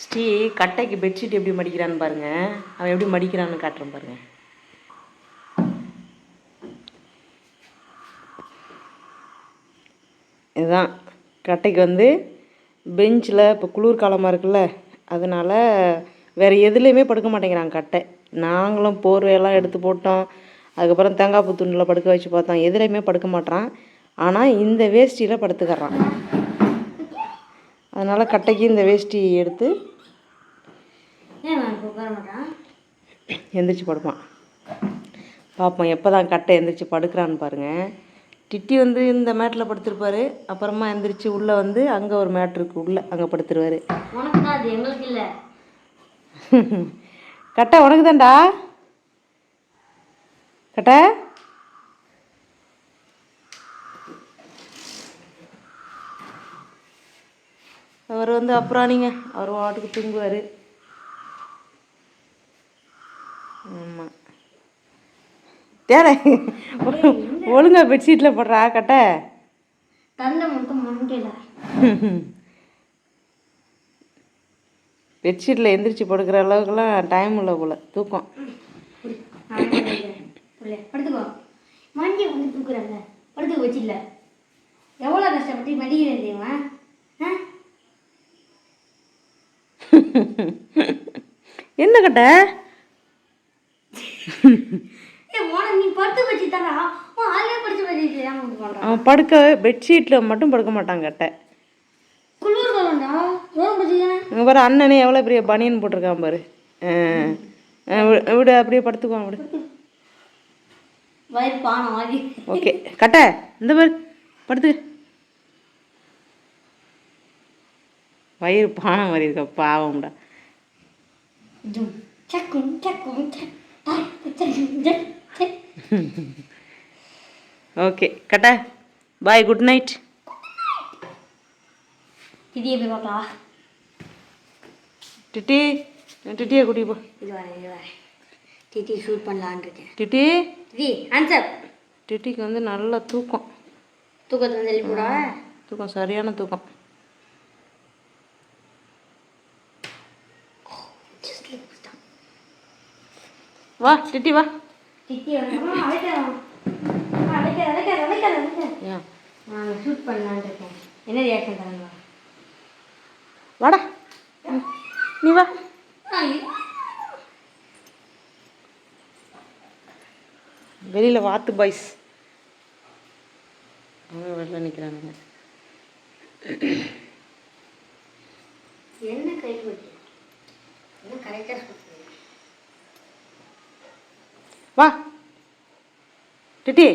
Sri கட்டைக்கு bedsheet எப்படி மடிக்கிறான்னு பாருங்க. அவன் எப்படி மடிக்கிறான்னு காட்டுறேன் பாருங்க. இதுதான். கட்டைக்கு வந்து பெஞ்சில் இப்போ குளிர் காலமாக இருக்குல்ல அதனால் வேறு எதுலேயுமே படுக்க மாட்டேங்கிறான் கட்டை. நாங்களும் போர்வையெல்லாம் எடுத்து போட்டோம். அதுக்கப்புறம் தேங்காய் பூ துண்டில் படுக்க வச்சு பார்த்தோம். எதுலேயுமே படுக்க மாட்றான். ஆனால் இந்த வேஷ்டியில் படுத்துக்கிறான். அதனால் கட்டைக்கு இந்த வேஷ்டி எடுத்து எந்திரிச்சு படுப்பான். பார்ப்போம் எப்போ தான் கட்டை எந்திரிச்சு படுக்கிறான்னு பாருங்கள் டிட்டி வந்து இந்த மேட்டில் படுத்திருப்பாரு. அப்புறமா எந்திரிச்சு உள்ளே வந்து அங்கே ஒரு மேட் இருக்கு உள்ளே அங்கே படுத்துருவாரு. கட்டை உனக்கு தான்டா. கட்டை? அவர் வந்து அப்புறம் நீங்கள் அவர் வாட்டுக்கு தூங்குவார். ஆமாம் தேட ஒழுங்கா பெட்ஷீட்டில் போடுறா கட்டை. தந்தை மட்டும் மண்டில பெட்ஷீட்டில் எந்திரிச்சு படுக்கிற அளவுக்குலாம் டைம் இல்லை போல் தூக்கம். படுத்துக்கோ. மண்டி வந்து தூக்குறாங்க. படுத்துக்க வச்சிடல எவ்வளோ கஷ்டப்பட்டு மடிக்கிறேன் தெரியுமா ஆ என்ன கட்டை ஏ உனக்கு நீ படுத்து வச்சு தரா உன் அதிலே படிச்சு வச்சு ஏன் இது பண்ணுறான் அவன் படுக்க பெட்ஷீட்டில் மட்டும் படுக்க மாட்டான் கட்டை. இங்கே பாரு அண்ணனே எவ்வளோ பெரிய பனியன் போட்டிருக்கான் பாரு. விடு அப்படியே படுத்துக்குவான் விடு. ஓகே. கட்டை இந்த பாரு படுத்து வயிறு பானை மாதிரி இருக்கா பாவம்டா. சக்கும் ஜக் சக் ஓகே கட்டை பாய் குட் நைட் திதியை போய் பார்க்கலாம் டிட்டி டிட்டியை கூட்டி போ இது வரேன் இது வரேன் திதி ஷூட் பண்ணலான்னு இருக்கேன் டிட்டி ஆன்சர் டிட்டிக்கு வந்து நல்ல தூக்கம் தூக்கத்தில் வந்து தூக்கம் சரியான தூக்கம் ஷூட் பண்ணலான்னு இருக்கேன். என்ன ரியாக்ஷன் தரங்க வாடா. நீ வா. வெளியில் வாத்து பாய்ஸ் அவங்க வெளில நிற்கிறானுங்க என்ன கை என்ன கரெக்டாக சொல்லுங்க வா டிட்டி